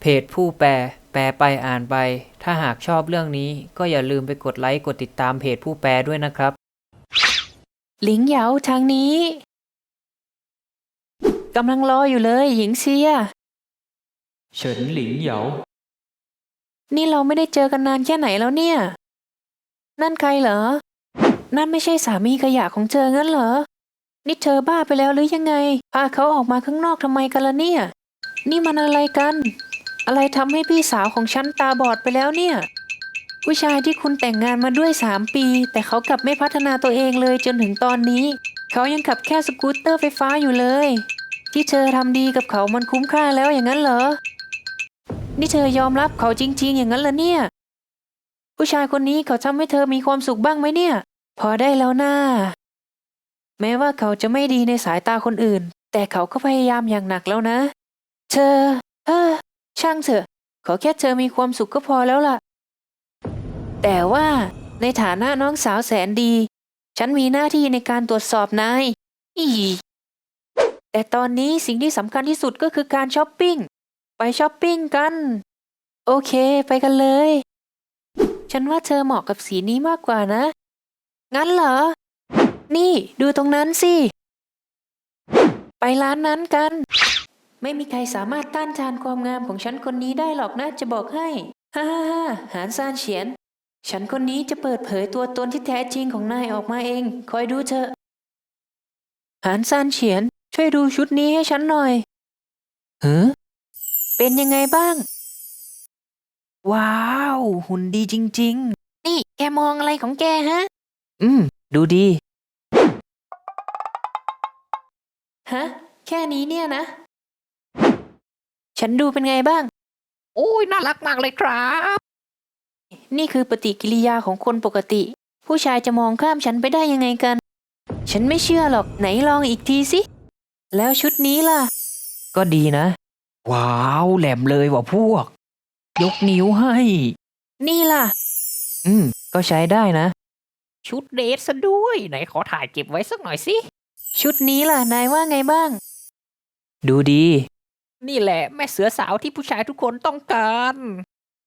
เพจผู้แปล แปลไปอ่านไป ถ้าหากชอบเรื่องนี้ก็อย่าลืมไปกดไลค์กดติดตามเพจผู้แปลด้วยนะครับ หลิงเหยาทางนี้กำลังรออยู่เลยหญิงเซีย เฉินหลิงเหยา นี่เราไม่ได้เจอกันนานแค่ไหนแล้วเนี่ย นั่นใครเหรอ นั่นไม่ใช่สามีขยะของเธองั้นเหรอ นี่เธอบ้าไปแล้วหรือยังไงพาเขาออกมาข้างนอกทำไมกันล่ะเนี่ย นี่มันอะไรกัน อะไรทำให้พี่สาวของฉันตาบอดไปแล้วเนี่ย ผู้ชายที่คุณแต่งงานมาด้วยสามปี แต่เขากลับไม่พัฒนาตัวเองเลยจนถึงตอนนี้ เขายังขับแค่สกูตเตอร์ไฟฟ้าอยู่เลย ที่เธอทำดีกับเขามันคุ้มค่าแล้วอย่างนั้นเหรอ นี่เธอยอมรับเขาจริง ๆ อย่างนั้นเหรอเนี่ย ผู้ชายคนนี้เขาทำให้เธอมีความสุขบ้างไหมเนี่ย พอได้แล้วนะ่าแม้ว่าเขาจะไม่ดีในสายตาคนอื่น แต่เขาก็พยายามอย่างหนักแล้วนะ เธอ เออ ช่างเถอะ ขอแค่เธอมีความสุขก็พอแล้วล่ะ แต่ว่าในฐานะน้องสาวแสนดี ฉันมีหน้าที่ในการตรวจสอบนายอีแต่ตอนนี้สิ่งที่สำคัญที่สุดก็คือการช้อปปิ้ง ไปช้อปปิ้งกัน โอเค ไปกันเลย ฉันว่าเธอเหมาะกับสีนี้มากกว่านะ งั้นเหรอ นี่ดูตรงนั้นสิ ไปร้านนั้นกัน ไม่มีใครสามารถต้านทานความงามของฉันคนนี้ได้หรอกนะจะบอกให้ ฮ่าฮ่าฮ่าหานซานเฉียน ฉันคนนี้จะเปิดเผยตัวตนที่แท้จริงของนายออกมาเอง คอยดูเถอะ หานซานเฉียน ช่วยดูชุดนี้ให้ฉันหน่อยเฮ้เป็นยังไงบ้าง ว้าว หุ่นดีจริง ๆ นี่แกมองอะไรของแกฮะ อืม ดูดี ฮะ แค่นี้เนี่ยนะ ฉันดูเป็นไงบ้าง โอ้ยน่ารักมากเลยครับ นี่คือปฏิกิริยาของคนปกติ ผู้ชายจะมองข้ามฉันไปได้ยังไงกัน ฉันไม่เชื่อหรอกไหนลองอีกทีสิ แล้วชุดนี้ล่ะ ก็ดีนะ ว้าวแหลมเลยว่ะพวก ยกนิ้วให้ นี่ล่ะ อืม ก็ใช้ได้นะ ชุดเดทซะด้วย ไหนขอถ่ายเก็บไว้สักหน่อยสิ ชุดนี้ล่ะ นายว่าไงบ้าง ดูดี นี่แหละแม่เสือสาวที่ผู้ชายทุกคนต้องการ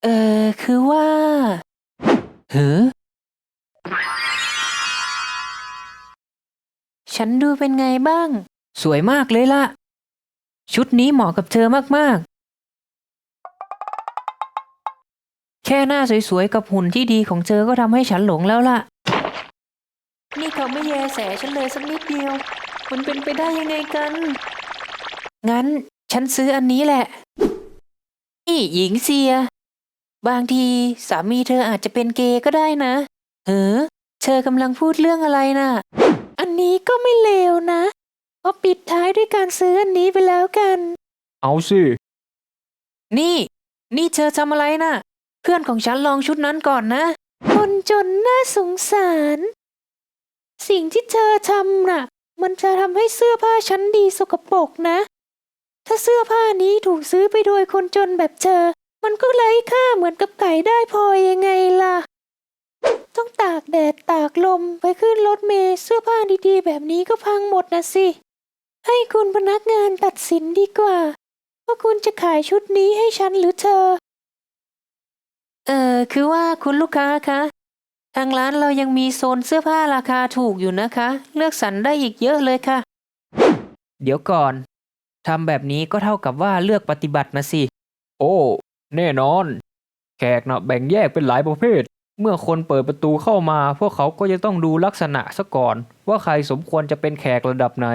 เออคือว่าเฮ้อฉันดูเป็นไงบ้าง สวยมากเลยล่ะ ชุดนี้เหมาะกับเธอมากๆ แค่หน้าสวยๆ กับหุ่นที่ดีของเธอก็ทำให้ฉันหลงแล้วล่ะ นี่เขาไม่แยแสฉันเลยสักนิดเดียว มันเป็นไปได้ยังไงกัน งั้น ฉันซื้ออันนี้แหละ นี่หญิงเสีย บางทีสามีเธออาจจะเป็นเกย์ก็ได้นะเออเธอกำลังพูดเรื่องอะไรน่ะ อันนี้ก็ไม่เลวนะก็ปิดท้ายด้วยการซื้ออันนี้ไปแล้วกัน เอาสิ นี่ นี่เธอทำอะไรน่ะ เพื่อนของฉันลองชุดนั้นก่อนนะ คนจนน่าสงสาร สิ่งที่เธอทำน่ะ มันจะทำให้เสื้อผ้าฉันดีสกปรกนะ ถ้าเสื้อผ้านี้ถูกซื้อไปโดยคนจนแบบเธอ มันก็ไร้ค่าเหมือนกับไก่ได้พลอยยังไงล่ะ ต้องตากแดดตากลมไปขึ้นรถเมล์เสื้อผ้าดีๆ แบบนี้ก็พังหมดนะสิ ให้คุณพนักงานตัดสินดีกว่า ว่าคุณจะขายชุดนี้ให้ฉันหรือเธอ เอ่อคือว่าคุณลูกค้าคะ ทางร้านเรายังมีโซนเสื้อผ้าราคาถูกอยู่นะคะ เลือกสรรได้อีกเยอะเลยค่ะ เดี๋ยวก่อน ทำแบบนี้ก็เท่ากับว่าเลือกปฏิบัตินะสิ โอ้ แน่นอน แขกนะแบ่งแยกเป็นหลายประเภท เมื่อคนเปิดประตูเข้ามา พวกเขาก็จะต้องดูลักษณะซะก่อน ว่าใครสมควรจะเป็นแขกระดับไหน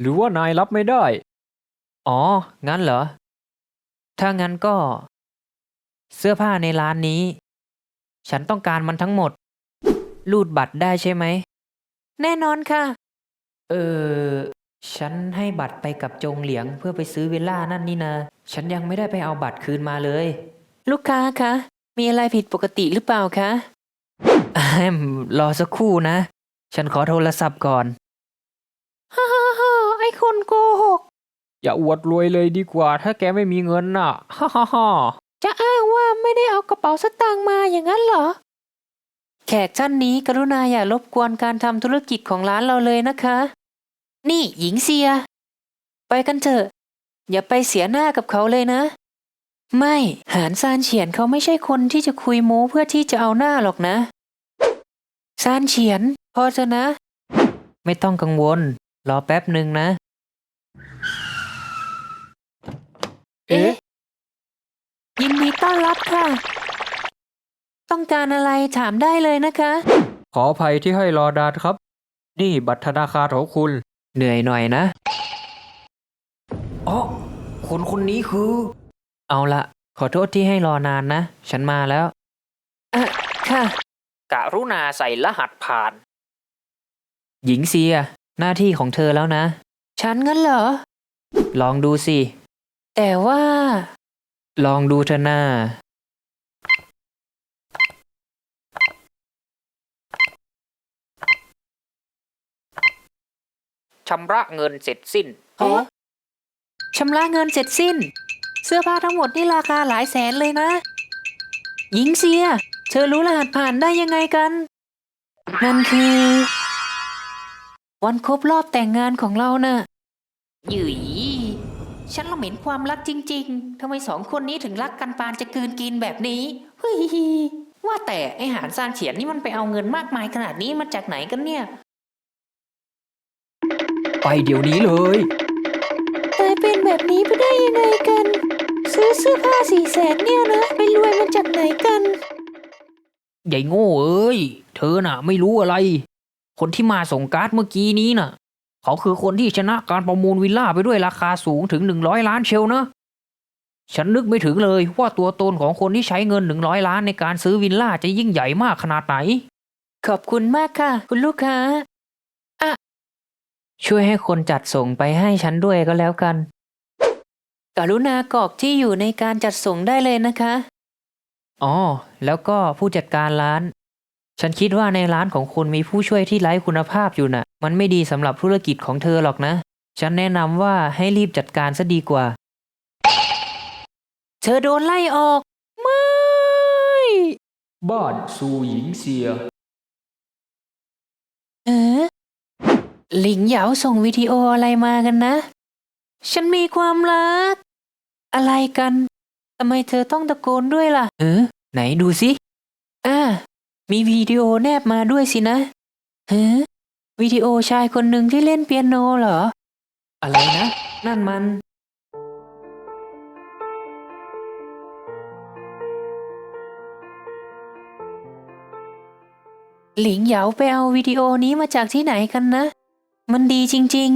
หรือว่านายรับไม่ได้ อ๋อ งั้นเหรอ ถ้างั้นก็ เสื้อผ้าในร้านนี้ ฉันต้องการมันทั้งหมด รูดบัตรได้ใช่ไหม แน่นอนค่ะ เออ ฉันให้บัตรไปกับจงเหลียงเพื่อไปซื้อวิลล่านั่นนี่นะฉันยังไม่ได้ไปเอาบัตรคืนมาเลย ลูกค้าคะ มีอะไรผิดปกติหรือเปล่าคะอมรอสักครู่นะ ฉันขอโทรศัพท์ก่อน ฮ่าฮ่าฮ่าไอคนโกหก อย่าอวดรวยเลยดีกว่า ถ้าแกไม่มีเงินน่ะ ฮ่าฮ่าฮ่าจะอ้างว่าไม่ได้เอากระเป๋าสตางค์มาอย่างนั้นเหรอ แขกท่านนี้กรุณาอย่ารบกวนการทำธุรกิจของร้านเราเลยนะคะ นี่หญิงเซีย ไปกันเถอะ อย่าไปเสียหน้ากับเขาเลยนะ ไม่หานซานเฉียนเขาไม่ใช่คนที่จะคุยโม้เพื่อที่จะเอาหน้าหรอกนะซานเฉียน พอจะนะ ไม่ต้องกังวล รอแป๊บหนึ่งนะ เอ๊ะ ยินดีต้อนรับค่ะ ต้องการอะไรถามได้เลยนะคะ ขออภัยที่ให้รอนานครับ นี่บัตรธนาคารของคุณ เหนื่อยหน่อยนะอ๋อคนคนนี้คือ เอาละขอโทษที่ให้รอนานนะ ฉันมาแล้วอะค่ะกะรุณาใส่รหัสผ่าน หญิงเซีย หน้าที่ของเธอแล้วนะ ฉันงั้นเหรอ ลองดูสิ แต่ว่า ลองดูเถอะหน้า ชำระเงินเสร็จสิ้นฮะชำระเงินเสร็จสิ้น เสื้อผ้าทั้งหมดนี่ราคาหลายแสนเลยนะ หญิงเสีย เธอรู้รหัสผ่านได้ยังไงกันนั่นคือ วันครบรอบแต่งงานของเราน่ะหยุยฉันละเหม็นความรักจริง ๆ ทำไมสองคนนี้ถึงรักกันปานจะกลืนกินแบบนี้เฮ้ยว่าแต่ไอหารซานเฉียนนี่มันไปเอาเงินมากมายขนาดนี้มาจากไหนกันเนี่ย ไปเดี๋ยวนี้เลยกลายเป็นแบบนี้ไปได้ยังไงกัน ซื้อเสื้อผ้าสี่แสนเนี่ยนะไปรวยมาจากไหนกันใหญ่โง่เอ้ย เธอน่ะ ไม่รู้อะไร คนที่มาส่งการ์ดเมื่อกี้นี้น่ะ เขาคือคนที่ชนะการประมูลวิลล่าไปด้วยราคาสูงถึงหนึ่งร้อยล้านเชลนะ ฉันนึกไม่ถึงเลยว่าตัวตนของคนที่ใช้เงินหนึ่งร้อยล้านในการซื้อวิลล่าจะยิ่งใหญ่มากขนาดไหน ขอบคุณมากค่ะ คุณลูกค้า ช่วยให้คนจัดส่งไปให้ฉันด้วยก็แล้วกัน กรุณากรอกที่อยู่ในการจัดส่งได้เลยนะคะ อ๋อ แล้วก็ผู้จัดการร้าน ฉันคิดว่าในร้านของคุณมีผู้ช่วยที่ไร้คุณภาพอยู่น่ะ มันไม่ดีสำหรับธุรกิจของเธอหรอกนะ ฉันแนะนำว่าให้รีบจัดการซะดีกว่า เธอโดนไล่ออก ไม่ บ้านซูหญิงเสีย เออ หลิงเหยาส่งวิดีโออะไรมากันนะ ฉันมีความรัก อะไรกัน ทำไมเธอต้องตะโกนด้วยล่ะ เออ ไหนดูสิ อ่า มีวิดีโอแนบมาด้วยสินะเฮ้วิดีโอชายคนหนึ่งที่เล่นเปียโนเหรอ อะไรนะ นั่นมัน หลิงเหยาไปเอาวิดีโอนี้มาจากที่ไหนกันนะ มันดีจริง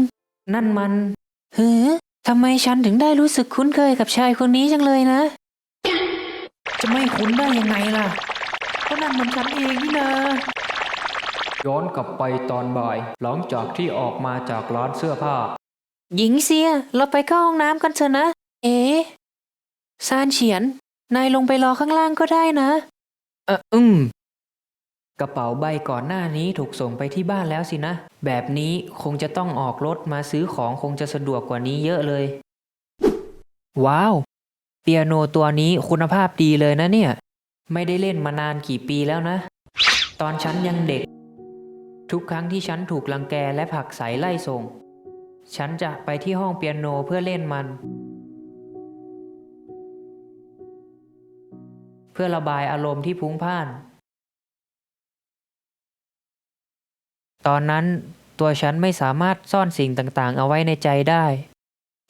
นั่นมันๆเฮ้ทำไมฉันถึงได้รู้สึกคุ้นเคยกับชายคนนี้จังเลยนะ จะไม่คุ้นได้ยังไงล่ะก็นั่นมันฉันเองนี่นะย้อนกลับไปตอนบ่าย หลังจากที่ออกมาจากร้านเสื้อผ้า หญิงเสีย เราไปเข้าห้องน้ำกันเถอะนะ เอ๊ะซานเฉียน นายลงไปรอข้างล่างก็ได้นะ เอออืม กระเป๋าใบก่อนหน้านี้ถูกส่งไปที่บ้านแล้วสินะ แบบนี้คงจะต้องออกรถมาซื้อของคงจะสะดวกกว่านี้เยอะเลย ว้าว เปียโนตัวนี้คุณภาพดีเลยนะเนี่ย ไม่ได้เล่นมานานกี่ปีแล้วนะ ตอนฉันยังเด็ก ทุกครั้งที่ฉันถูกลังแกและผักใสไล่ส่ง ฉันจะไปที่ห้องเปียโนเพื่อเล่นมัน เพื่อระบายอารมณ์ที่พุ้งพ่าน ตอนนั้นตัวฉันไม่สามารถซ่อนสิ่งต่างๆ เอาไว้ในใจได้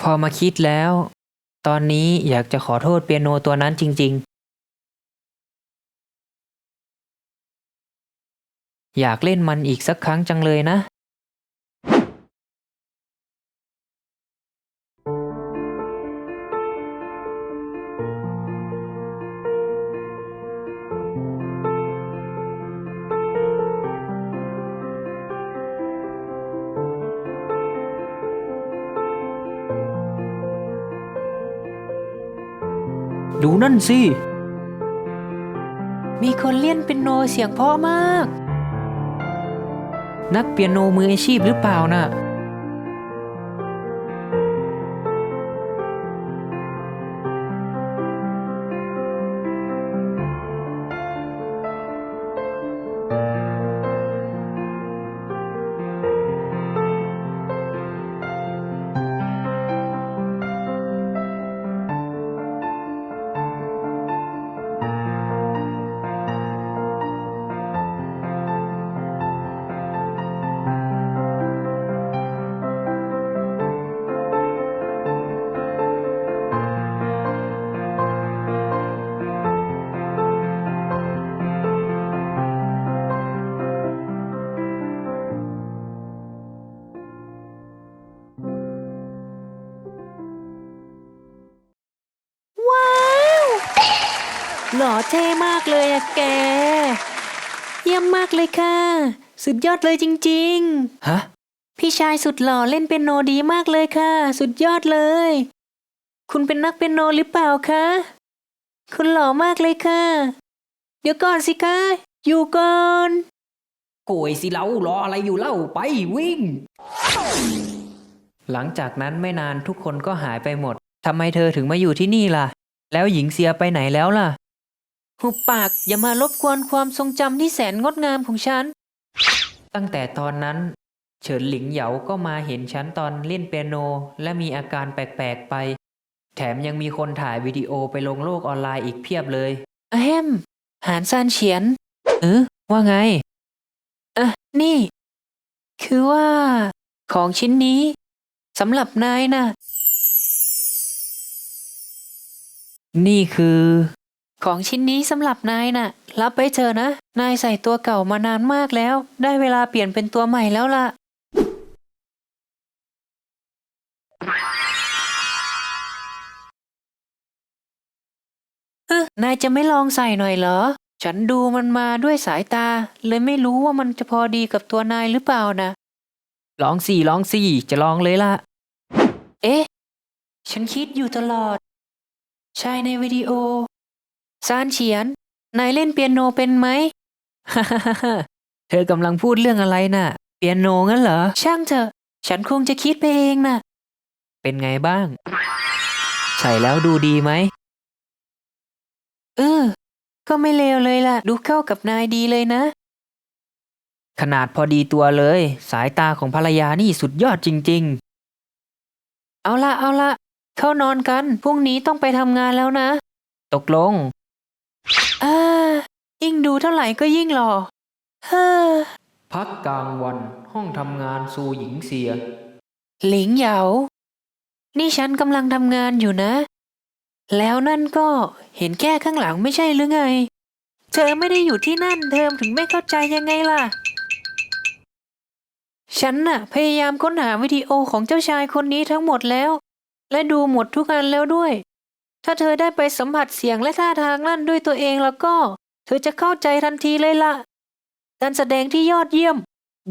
พอมาคิดแล้ว ตอนนี้อยากจะขอโทษเปียโนตัวนั้นจริง ๆ อยากเล่นมันอีกสักครั้งจังเลยนะ ดูนั่นสิ มีคนเล่นเป็นโนเสียงเพราะมาก นักเปียโนมืออาชีพหรือเปล่าน่ะห เท่มากเลยอะแก เยี่ยมมากเลยค่ะ สุดยอดเลยจริง ฮะ ๆ พี่ชายสุดหล่อเล่นเปียโนดีมากเลยค่ะ สุดยอดเลย คุณเป็นนักเปียโนหรือเปล่าคะ คุณหล่อมากเลยค่ะ เดี๋ยวก่อนสิคะ อยู่ก่อน โกยสิเรารออะไรอยู่เล่าไปวิ่ง หลังจากนั้นไม่นานทุกคนก็หายไปหมด ทำไมเธอถึงมาอยู่ที่นี่ล่ะ แล้วหญิงเสียไปไหนแล้วล่ะ หุบปากอย่ามารบกวนความทรงจำที่แสนงดงามของฉัน ตั้งแต่ตอนนั้น เฉินหลิงเหยาก็มาเห็นฉันตอนเล่นเปียโน และมีอาการแปลกๆไป แถมยังมีคนถ่ายวิดีโอไปลงโลกออนไลน์อีกเพียบเลยอะแฮมหานซานเฉียนเออว่าไงอะนี่ คือว่า ของชิ้นนี้สำหรับนายนะนี่คือ ของชิ้นนี้สำหรับนายน่ะ รับไปเถอะนะ นายใส่ตัวเก่ามานานมากแล้ว ได้เวลาเปลี่ยนเป็นตัวใหม่แล้วล่ะเอ๊ะนายจะไม่ลองใส่หน่อยเหรอ ฉันดูมันมาด้วยสายตา เลยไม่รู้ว่ามันจะพอดีกับตัวนายหรือเปล่านะลองสี่ลองสี่จะลองเลยล่ะ เอ๊ะ ฉันคิดอยู่ตลอด ชายในวิดีโอ ซานเฉียน นายเล่นเปียโนเป็นไหมเธอกำลังพูดเรื่องอะไรน่ะ เปียโนงั้นเหรอ ช่างเถอะ ฉันคงจะคิดไปเองน่ะ เป็นไงบ้าง ใส่แล้วดูดีไหม เออ ก็ไม่เลวเลยล่ะ ดูเข้ากับนายดีเลยนะ ขนาดพอดีตัวเลย สายตาของภรรยานี่สุดยอดจริงเอาละเอาละเข้านอนกัน พรุ่งนี้ต้องไปทำงานแล้วนะๆตกลง อ่ายิ่งดูเท่าไหร่ก็ยิ่งหล่อ เฮ้อ พักกลางวันห้องทำงานซูหญิงเสีย หลิงเหยา นี่ฉันกำลังทำงานอยู่นะ แล้วนั่นก็เห็นแค่ข้างหลังไม่ใช่หรือไง เธอไม่ได้อยู่ที่นั่น เธอถึงไม่เข้าใจยังไงล่ะ ฉันน่ะ พยายามค้นหาวิดีโอของเจ้าชายคนนี้ทั้งหมดแล้ว และดูหมดทุกอันแล้วด้วย ถ้าเธอได้ไปสัมผัสเสียงและท่าทางนั่นด้วยตัวเองแล้วก็ เธอจะเข้าใจทันทีเลยล่ะ การแสดงที่ยอดเยี่ยม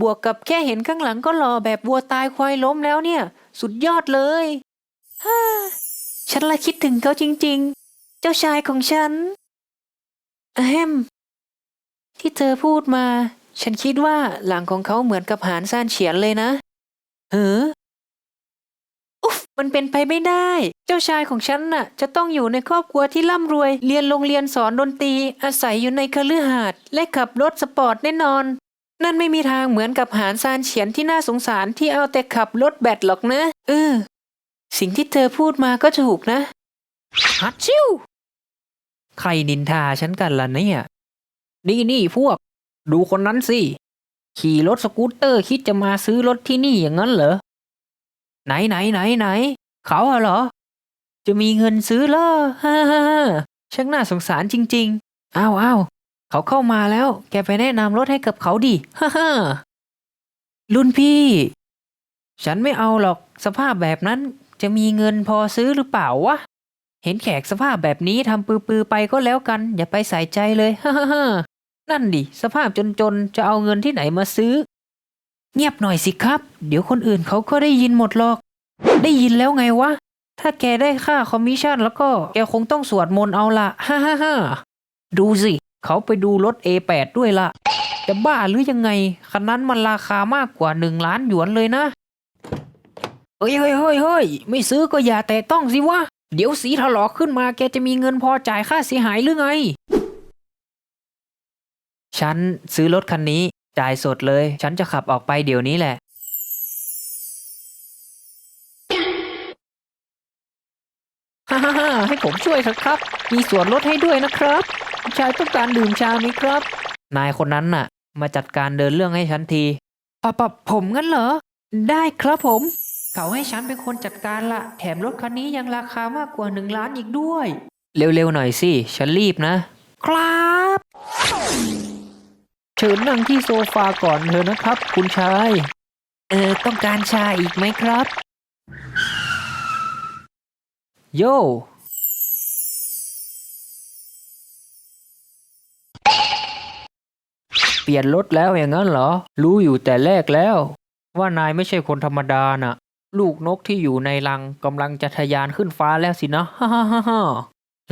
บวกกับแค่เห็นข้างหลังก็หล่อแบบวัวตายควายล้มแล้วเนี่ย สุดยอดเลยฮ่าฉันละคิดถึงเขาจริง ๆ เจ้าชายของฉันแฮมที่เธอพูดมา ฉันคิดว่าหลังของเขาเหมือนกับหานซานเฉียนเลยนะเอออุ๊ฟ มันเป็นไปไม่ได้ เจ้าชายของฉันน่ะ จะต้องอยู่ในครอบครัวที่ร่ำรวย เรียนโรงเรียนสอนดนตรี อาศัยอยู่ในคฤหาสน์และขับรถสปอร์ตแน่นอน นั่นไม่มีทางเหมือนกับหานซานเฉียนที่น่าสงสารที่เอาแต่ขับรถแบตหรอกนะ เออ สิ่งที่เธอพูดมาก็ถูกนะฮัดชิวใครนินทาฉันกันล่ะเนี่ยนี่นี่พวก ดูคนนั้นสิ ขี่รถสกูตเตอร์คิดจะมาซื้อรถที่นี่อย่างนั้นเหรอ ไหนไหนไหนไหน เขาอะเหรอ จะมีเงินซื้อเหรอฮ่าฮ่าฮ่าช่างน่าสงสารจริง ๆ อ้าวอ้าวเขาเข้ามาแล้ว แกไปแนะนำรถให้กับเขาดิฮ่าฮ่ารุ่นพี่ ฉันไม่เอาหรอกสภาพแบบนั้นจะมีเงินพอซื้อหรือเปล่าวะ เห็นแขกสภาพแบบนี้ทำปือๆไปก็แล้วกัน อย่าไปใส่ใจเลยฮ่าฮ่าฮ่านั่นดิ สภาพจนๆ จะเอาเงินที่ไหนมาซื้อ เงียบหน่อยสิครับ เดี๋ยวคนอื่นเขาก็ได้ยินหมดหรอก ได้ยินแล้วไงวะ ถ้าแกได้ค่าคอมมิชชั่นแล้วก็แกคงต้องสวดมนต์เอาละฮ่าฮ่าฮ่าดูสิ เขาไปดูรถ A8 ด้วยละจะบ้าหรือยังไง คันนั้นมันราคามากกว่าหนึ่งล้านหยวนเลยนะเฮ้ยเฮ้ยเฮ้ยเฮ้ยไม่ซื้อก็อย่าแต่ต้องสิวะ เดี๋ยวสีถลอกขึ้นมาแกจะมีเงินพอจ่ายค่าเสียหายหรือไง ฉันซื้อรถคันนี้ จ่ายสดเลย ฉันจะขับออกไปเดี๋ยวนี้แหละ ฮ่าฮ่าฮ่าให้ผมช่วยเถอะครับ มีส่วนลดให้ด้วยนะครับ ชายต้องการดื่มชาไหมครับ นายคนนั้นน่ะ มาจัดการเดินเรื่องให้ฉันทีปะปะผมงั้นเหรอ ได้ครับผม เขาให้ฉันเป็นคนจัดการละ แถมรถคันนี้ยังราคามากกว่าหนึ่งล้านอีกด้วย เร็วๆหน่อยสิ ฉันรีบนะ ครับเชิญนั่งที่โซฟาก่อนเถอะนะครับ คุณชาย เออ ต้องการชาอีกไหมครับ โยเปลี่ยนรถแล้วอย่างนั้นเหรอ รู้อยู่แต่แรกแล้ว ว่านายไม่ใช่คนธรรมดาน่ะ ลูกนกที่อยู่ในรังกำลังจะทะยานขึ้นฟ้าแล้วสินะฮ่าฮ่าฮ่า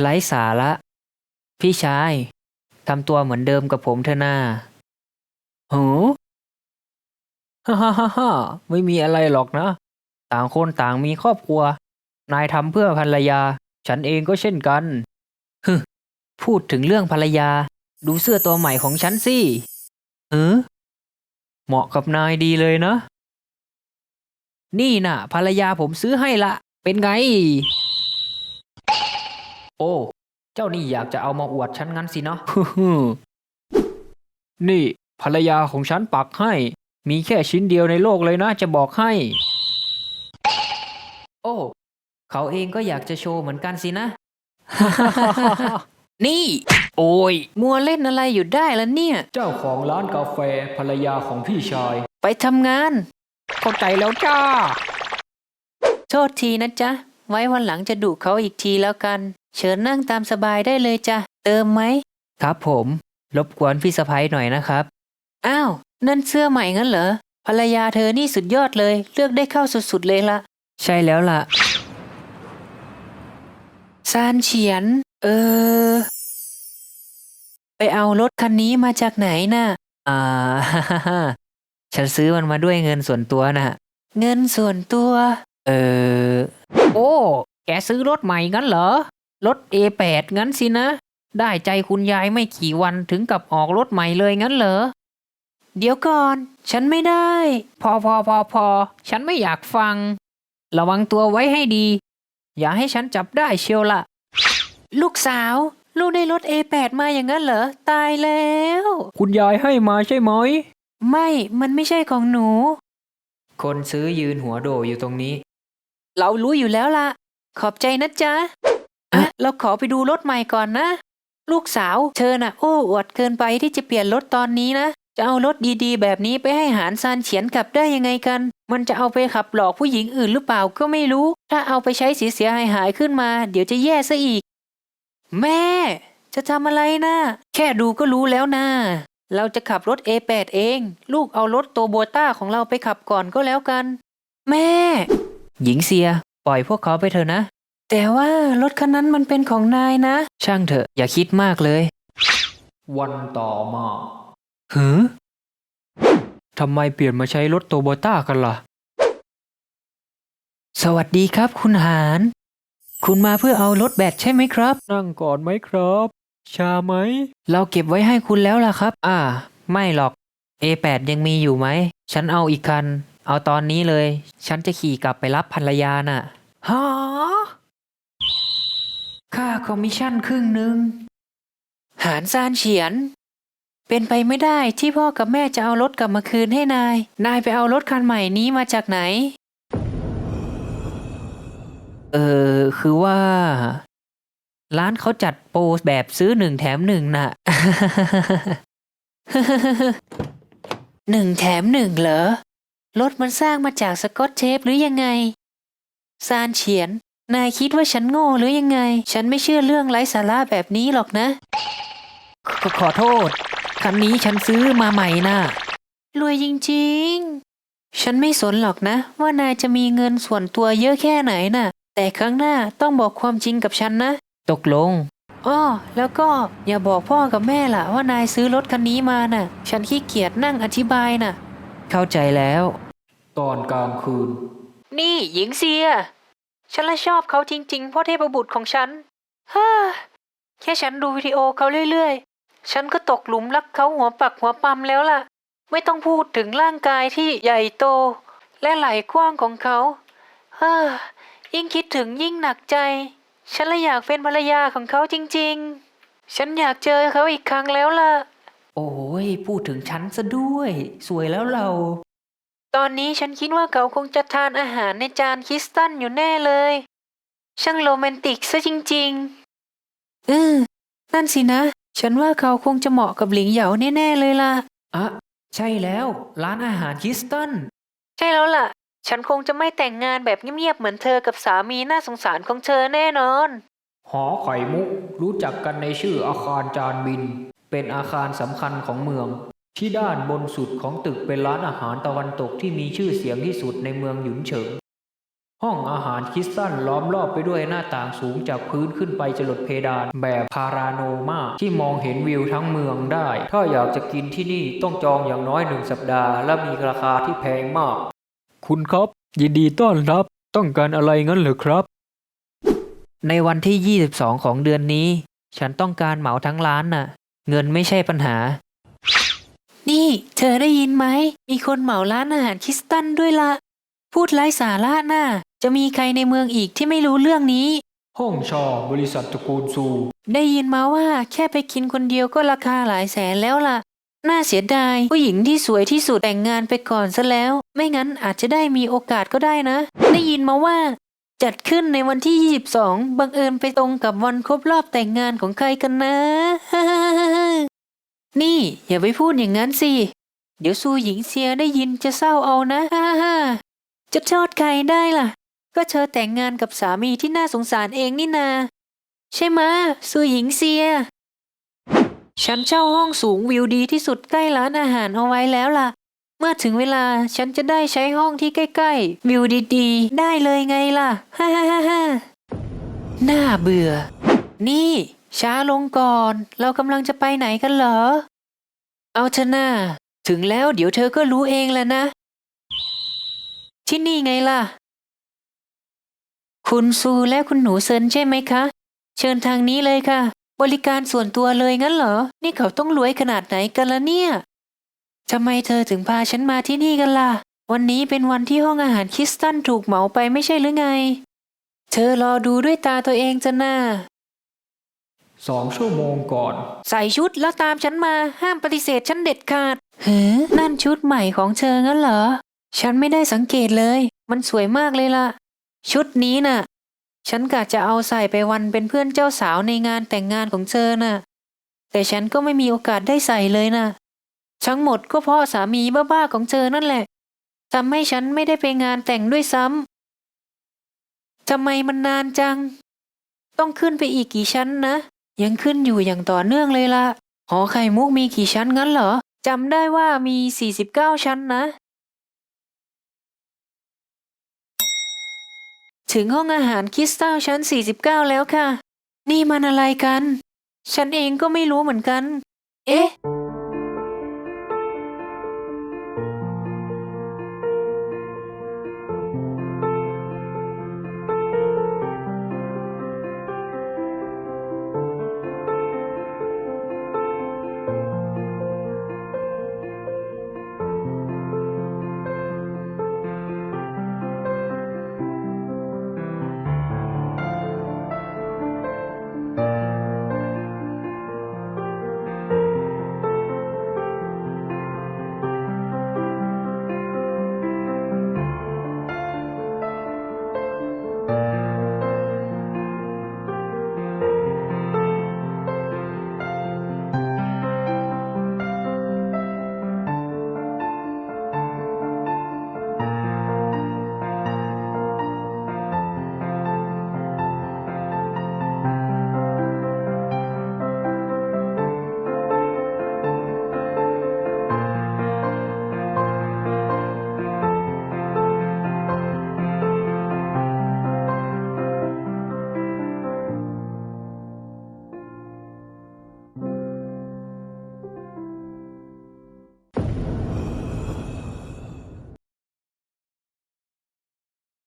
ไร้สาระ พี่ชายทำตัวเหมือนเดิมกับผมเถอะน้า หูฮ่าฮ่าฮ่าฮ่าไม่มีอะไรหรอกนะ ต่างคนต่างมีครอบครัว นายทำเพื่อภรรยา ฉันเองก็เช่นกันฮึพูดถึงเรื่องภรรยา ดูเสื้อตัวใหม่ของฉันสิเออเหมาะกับนายดีเลยนะ นี่น่ะ ภรรยาผมซื้อให้ละ เป็นไง โอ้ เจ้านี่อยากจะเอามาอวดฉันงั้นสินะ นี่ ภรรยาของฉันปักให้ มีแค่ชิ้นเดียวในโลกเลยนะจะบอกให้ โอ้ เขาเองก็อยากจะโชว์เหมือนกันสินะ นี่ โอ้ย มัวเล่นอะไรอยู่ได้แล้วเนี่ย เจ้าของร้านกาแฟภรรยาของพี่ชาย ไปทำงาน เข้าใจแล้วจ้า โทษทีนะจ๊ะ ไว้วันหลังจะดุเขาอีกทีแล้วกัน เชิญนั่งตามสบายได้เลยจ้ะ เติมไหม ครับผม รบกวนพี่สะพ้ยหน่อยนะครับ อ้าว นั่นเสื้อใหม่งั้นเหรอ ภรรยาเธอนี่สุดยอดเลย เลือกได้เข้าสุดๆเลยละ ใช่แล้วล่ะ ซานเฉียน เออ ไปเอารถคันนี้มาจากไหนน่ะอ่าฉันซื้อมันมาด้วยเงินส่วนตัวน่ะ เงินส่วนตัว เออ โอ้ แกซื้อรถใหม่งั้นเหรอ รถ A8 งั้นสินะ ได้ใจคุณยายไม่กี่วันถึงกับออกรถใหม่เลยงั้นเหรอ เดี๋ยวก่อน ฉันไม่ได้ พอพอพอพอ ฉันไม่อยากฟัง ระวังตัวไว้ให้ดี อย่าให้ฉันจับได้เชียวละ ลูกสาว ลูกได้รถ A8 มาอย่างนั้นเหรอ ตายแล้ว คุณยายให้มาใช่ไหม ไม่ มันไม่ใช่ของหนู คนซื้อยืนหัวโดอยู่ตรงนี้ เรารู้อยู่แล้วล่ะขอบใจนะจ๊ะอะเราขอไปดูรถใหม่ก่อนนะ ลูกสาวเธอน่ะ โอ้อวดเกินไปที่จะเปลี่ยนรถตอนนี้นะ จะเอารถดีๆ แบบนี้ไปให้หารซานเฉียนขับได้ยังไงกัน มันจะเอาไปขับหลอกผู้หญิงอื่นหรือเปล่าก็ไม่รู้ ถ้าเอาไปใช้เสียหายหายขึ้นมา เดี๋ยวจะแย่ซะอีก แม่ จะทำอะไรนะ แค่ดูก็รู้แล้วนะเราจะขับรถ A8 เอง ลูกเอารถโตโบต้าของเราไปขับก่อนก็แล้วกัน แม่ หญิงเสีย ปล่อยพวกเขาไปเถอะนะ แต่ว่ารถคันนั้นมันเป็นของนายนะ ช่างเถอะ อย่าคิดมากเลย วันต่อมา หือทำไมเปลี่ยนมาใช้รถโตโบต้ากันล่ะ สวัสดีครับคุณหาร คุณมาเพื่อเอารถแบตใช่ไหมครับ นั่งก่อนไหมครับ ชาไหม เราเก็บไว้ให้คุณแล้วล่ะครับ อ่า ไม่หรอก A8 ยังมีอยู่ไหม ฉันเอาอีกคัน เอาตอนนี้เลย ฉันจะขี่กลับไปรับภรรยาน่ะฮะค่าคอมมิชชั่นครึ่งหนึ่ง หารซานเฉียน เป็นไปไม่ได้ที่พ่อกับแม่จะเอารถกลับมาคืนให้นาย นายไปเอารถคันใหม่นี้มาจากไหน เออคือว่า ร้านเขาจัดโปรแบบซื้อหนึ่งแถมหนึ่งน่ะ หนึ่งแถมหนึ่งเหรอ รถมันสร้างมาจากสกอตเทปหรือยังไง ซานเฉียน นายคิดว่าฉันโง่หรือยังไง ฉันไม่เชื่อเรื่องไร้สาระแบบนี้หรอกนะขขอโทษ คันนี้ฉันซื้อมาใหม่น่ะ รวยจริงๆ ฉันไม่สนหรอกนะ ว่านายจะมีเงินส่วนตัวเยอะแค่ไหนน่ะ แต่ครั้งหน้าต้องบอกความจริงกับฉันนะ ตกลงอ้อแล้วก็อย่าบอกพ่อกับแม่ล่ะว่านายซื้อรถคันนี้มาน่ะ ฉันขี้เกียจนั่งอธิบายน่ะ เข้าใจแล้ว ตอนกลางคืน นี่หญิงเซีย ฉันละชอบเขาจริงๆเพราะเทพบุตรของฉันฮ่าแค่ฉันดูวิดีโอเขาเรื่อยๆ ฉันก็ตกหลุมรักเขาหัวปักหัวปั๊มแล้วล่ะ ไม่ต้องพูดถึงร่างกายที่ใหญ่โต และไหล่กว้างของเขาฮ่ายิ่งคิดถึงยิ่งหนักใจ ฉันเลยอยากเป็นภรรยาของเขาจริง ๆ ฉันอยากเจอเขาอีกครั้งแล้วล่ะ โอ้ยพูดถึงฉันซะด้วย สวยแล้วเรา ตอนนี้ฉันคิดว่าเขาคงจะทานอาหารในจานคริสตัลอยู่แน่เลย ช่างโรแมนติกซะจริง ๆ อืมนั่นสินะ ฉันว่าเขาคงจะเหมาะกับหลิงเหยาแน่ ๆ เลยล่ะ อะ ใช่แล้ว ร้านอาหารคริสตัน ใช่แล้วล่ะ ฉันคงจะไม่แต่งงานแบบเงียบๆเหมือนเธอกับสามีน่าสงสารของเธอแน่นอน หอไข่มุก รู้จักกันในชื่ออาคารจานบิน เป็นอาคารสำคัญของเมือง ที่ด้านบนสุดของตึกเป็นร้านอาหารตะวันตกที่มีชื่อเสียงที่สุดในเมืองหยุนเฉิง ห้องอาหารคิดสั้นล้อมรอบไปด้วยหน้าต่างสูงจากพื้นขึ้นไปจรดเพดาน แบบพาราโนมาที่มองเห็นวิวทั้งเมืองได้ ถ้าอยากจะกินที่นี่ต้องจองอย่างน้อยหนึ่งสัปดาห์ และมีราคาที่แพงมาก คุณครับ ยินดีต้อนรับ ต้องการอะไรงั้นเหรอครับ ในวันที่ 22 ของเดือนนี้ ฉันต้องการเหมาทั้งร้านน่ะ เงินไม่ใช่ปัญหา นี่ เธอได้ยินไหมมีคนเหมาร้านอาหารคริสตันด้วยละพูดไร้สาระน่ะ จะมีใครในเมืองอีกที่ไม่รู้เรื่องนี้ ห้องชอบริษัทตระกูลซู ได้ยินมาว่าแค่ไปกินคนเดียวก็ราคาหลายแสนแล้วล่ะ น่าเสียดายผู้หญิงที่สวยที่สุดแต่งงานไปก่อนซะแล้ว ไม่งั้นอาจจะได้มีโอกาสก็ได้นะ ได้ยินมาว่า จัดขึ้นในวันที่ 22 บังเอิญไปตรงกับวันครบรอบแต่งงานของใครกันนะ นี่อย่าไปพูดอย่างนั้นสิ เดี๋ยวซูหญิงเซียได้ยินจะเศร้าเอานะ จะโทษใครได้ล่ะ ก็เธอแต่งงานกับสามีที่น่าสงสารเองนี่นา ใช่ไหมะซูหญิงเซีย ฉันเช่าห้องสูงวิวดีที่สุดใกล้ร้านอาหารเอาไว้แล้วล่ะ เมื่อถึงเวลาฉันจะได้ใช้ห้องที่ใกล้ๆ วิวดีๆ ได้เลยไงล่ะ ฮ่าฮ่าฮ่าฮ่าน่าเบื่อ นี่ ช้าลงก่อน เรากำลังจะไปไหนกันเหรอ เอาเถอะนาถึงแล้วเดี๋ยวเธอก็รู้เองแหละนะ ที่นี่ไงล่ะ คุณซูและคุณหนูเซินใช่ไหมคะ เชิญทางนี้เลยค่ะ บริการส่วนตัวเลยงั้นเหรอ นี่เขาต้องรวยขนาดไหนกันละเนี่ยทำไมเธอถึงพาฉันมาที่นี่กันล่ะ วันนี้เป็นวันที่ห้องอาหารคริสตันถูกเหมาไปไม่ใช่หรือไง เธอรอดูด้วยตาตัวเองจะน่าสองชั่วโมงก่อน ใส่ชุดแล้วตามฉันมาห้ามปฏิเสธฉันเด็ดขาดเฮ้นั่นชุดใหม่ของเธองั้นเหรอ ฉันไม่ได้สังเกตเลย มันสวยมากเลยล่ะ ชุดนี้น่ะ ฉันกะจะเอาใส่ไปวันเป็นเพื่อนเจ้าสาวในงานแต่งงานของเธอน่ะ แต่ฉันก็ไม่มีโอกาสได้ใส่เลยน่ะ ทั้งหมดก็เพราะสามีบ้าๆของเธอนั่นแหละทำให้ฉันไม่ได้ไปงานแต่งด้วยซ้ำทำไมมันนานจัง ต้องขึ้นไปอีกกี่ชั้นนะ ยังขึ้นอยู่อย่างต่อเนื่องเลยล่ะหอไข่มุกมีกี่ชั้นงั้นเหรอจำได้ว่ามี 49 ชั้นนะ ถึงห้องอาหารคริสตัลชั้น 49 แล้วค่ะ นี่มันอะไรกัน ฉันเองก็ไม่รู้เหมือนกัน เอ๊ะ